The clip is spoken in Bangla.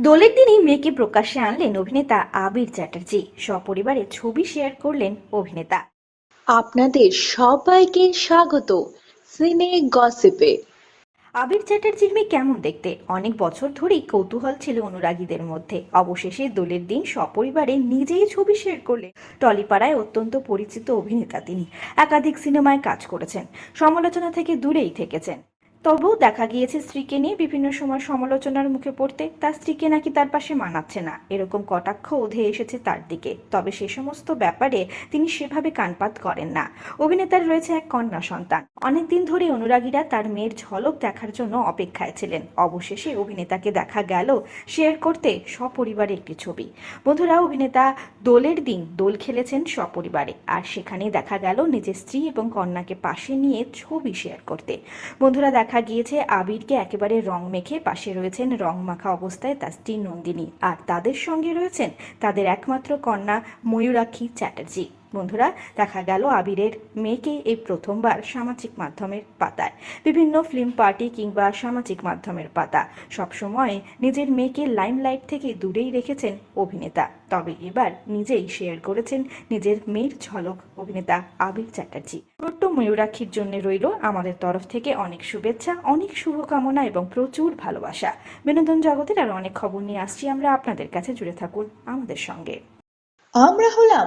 দোলের দিনই মেয়েকে প্রকাশ্যে আনলেন অভিনেতা আবির চ্যাটার্জি। সপরিবারে ছবি শেয়ার করলেন অভিনেতা। আপনাদের সবাইকে স্বাগত সিনে গসিপে। আবির চ্যাটার্জির মেয়ে কেমন দেখতে? অনেক বছর ধরেই কৌতূহল ছিল অনুরাগীদের মধ্যে। অবশেষে দোলের দিন সপরিবারে নিজেই ছবি শেয়ার করলে টলিপাড়ায় অত্যন্ত পরিচিত অভিনেতা তিনি। একাধিক সিনেমায় কাজ করেছেন। সমালোচনা থেকে দূরেই থেকেছেন। তবুও দেখা গিয়েছে স্ত্রীকে নিয়ে বিভিন্ন সময় সমালোচনার মুখে পড়তে। তার স্ত্রীকে নাকি তার পাশে মানাচ্ছে না। এরকম কটাক্ষ উধে এসেছে তার দিকে। তবে সে সমস্ত ব্যাপারে তিনি সেভাবে কানপাত করেন না। অভিনেতার রয়েছে এক কন্যা সন্তান। অনেকদিন ধরে অনুরাগীরা তার মেয়ের ঝলক দেখার জন্য অপেক্ষায় ছিলেন। অবশেষে অভিনেতাকে দেখা গেল শেয়ার করতে সপরিবারে একটি ছবি। বন্ধুরা, অভিনেতা দোলের দিন দোল খেলেছেন সপরিবারে। আর সেখানে দেখা গেল নিজের স্ত্রী এবং কন্যাকে পাশে নিয়ে ছবি শেয়ার করতে। বন্ধুরা, দেখা গিয়েছে আবিরকে একেবারে রং মেখে পাশে রয়েছেন রং মাখা অবস্থায় তার স্ত্রী নন্দিনী। আর তাদের সঙ্গে রয়েছেন তাদের একমাত্র কন্যা ময়ূরাক্ষী চ্যাটার্জি। বন্ধুরা, দেখা গেল আবিরের মেয়েকে এই প্রথমবার সামাজিক মাধ্যমের পাতায়। বিভিন্ন ফিল্ম পার্টি কিংবা সামাজিক মাধ্যমের পাতা। সবসময় নিজের মেয়েকে লাইমলাইট থেকে দূরেই রেখেছেন অভিনেতা। তবে এবার নিজেই শেয়ার করেছেন নিজের মেয়ের ঝলক অভিনেতা আবির চ্যাটার্জি। ছোট্ট ময়ূরাক্ষীর জন্য রইল আমাদের তরফ থেকে অনেক শুভেচ্ছা, অনেক শুভকামনা এবং প্রচুর ভালোবাসা। বিনোদন জগতের আর অনেক খবর নিয়ে আসছি আমরা। আপনাদের কাছে জুড়ে থাকুন আমাদের সঙ্গে। আমরা হলাম